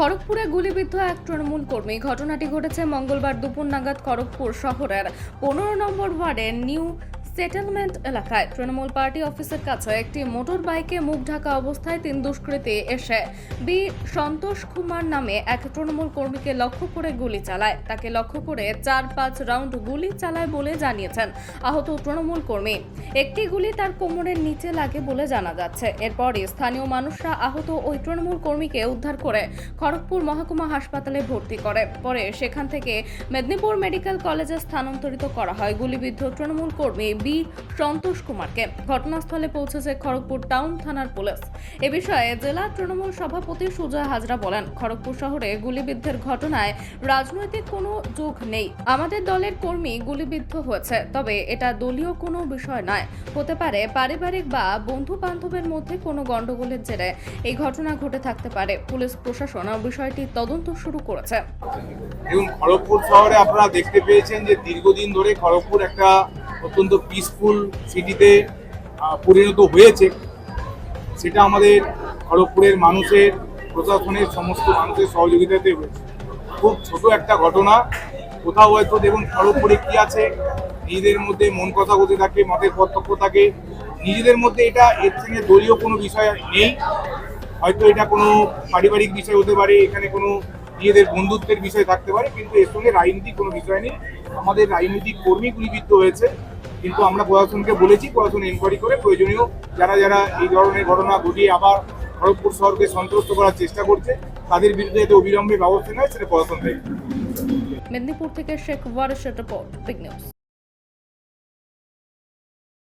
খড়গপুরে গুলিবিদ্ধ এক তৃণমূল কর্মী। ঘটনাটি ঘটেছে মঙ্গলবার দুপুর নাগাদ খড়গপুর শহরের পনেরো নম্বর ওয়ার্ডের নিউ সেটেলমেন্ট এলাকায় তৃণমূল পার্টি অফিসের কাছে একটি মোটর বাইকে মুখ ঢাকা অবস্থায় তিন দুষ্কৃতী এসে বি সন্তোষ কুমার নামে এক তৃণমূল কর্মীকে লক্ষ্য করে গুলি চালায়। তাকে লক্ষ্য করে চার পাঁচ রাউন্ড গুলি চালায় বলে জানিয়েছেন আহত তৃণমূল কর্মী। একটি গুলি তার কোমরের নিচে লাগে বলে জানা যাচ্ছে। এরপরই স্থানীয় মানুষরা আহত ওই তৃণমূল কর্মীকে উদ্ধার করে খড়গপুর মহকুমা হাসপাতালে ভর্তি করে। পরে সেখান থেকে মেদিনীপুর মেডিকেল কলেজে স্থানান্তরিত করা হয়। গুলিবিদ্ধ তৃণমূল কর্মী বি সন্তোষ কুমারকে। ঘটনাস্থলে পৌঁছেছে খড়গপুর টাউন থানার পুলিশ। এ বিষয়ে জেলা তৃণমূল সভাপতি সুজয় হাজরা বলেন, খড়গপুর শহরে গুলিবিদ্ধের ঘটনায় রাজনৈতিক কোনো যোগ নেই। আমাদের দলের কর্মী গুলিবিদ্ধ হয়েছে, তবে এটা দলীয় কোনো বিষয় নয়। হতে পারে পারিবারিক বা বন্ধু বান্ধবের মধ্যে কোনো গণ্ডগোলের জেরে এই ঘটনা ঘটে থাকতে পারে। পুলিশ প্রশাসন বিষয়টি তদন্ত শুরু করেছে। দেখুন, খড়গপুর শহরে আপনারা দেখতে পেয়েছেন যে দীর্ঘদিন ধরে খড়গপুর একটা অত্যন্ত পিসফুল সিটিতে পরিণত হয়েছে। সেটা আমাদের খড়গপুরের মানুষের, প্রশাসনের সমস্ত মানুষের সহযোগিতাতে হয়েছে। খুব ছোট একটা ঘটনা। কোথাও হয়তো দেখুন খড়গপুরে কি আছে, নিজেদের মধ্যে মন কথা বলতে থাকে, মতের পার্থক্য থাকে। নিজেদের মধ্যে এটা এর সঙ্গে দলীয় কোনো বিষয় নেই। হয়তো এটা কোনো পারিবারিক বিষয় হতে পারে, এখানে কোনো নিজেদের বন্ধুত্বের বিষয় থাকতে পারে, কিন্তু এর সঙ্গে রাজনীতিক কোনো বিষয় নেই। আমাদের রাজনৈতিক কর্মী গুলিবিদ্ধ হয়েছে। কিন্তু আমরা প্রশাসনকে বলেছি, প্রশাসন এনকোয়ারি করে প্রয়োজনীয় যারা যারা এই ধরনের ঘটনা ঘটিয়ে আবার খড়গপুর শহরকে সন্ত্রস্ত করার চেষ্টা করছে, তাদের বিরুদ্ধে যাতে অবিলম্বে ব্যবস্থা নেয় সেটা প্রশাসন থেকে মেদিনীপুর থেকে শেখ ওয়ারেশের রিপোর্ট বিগ নিউজ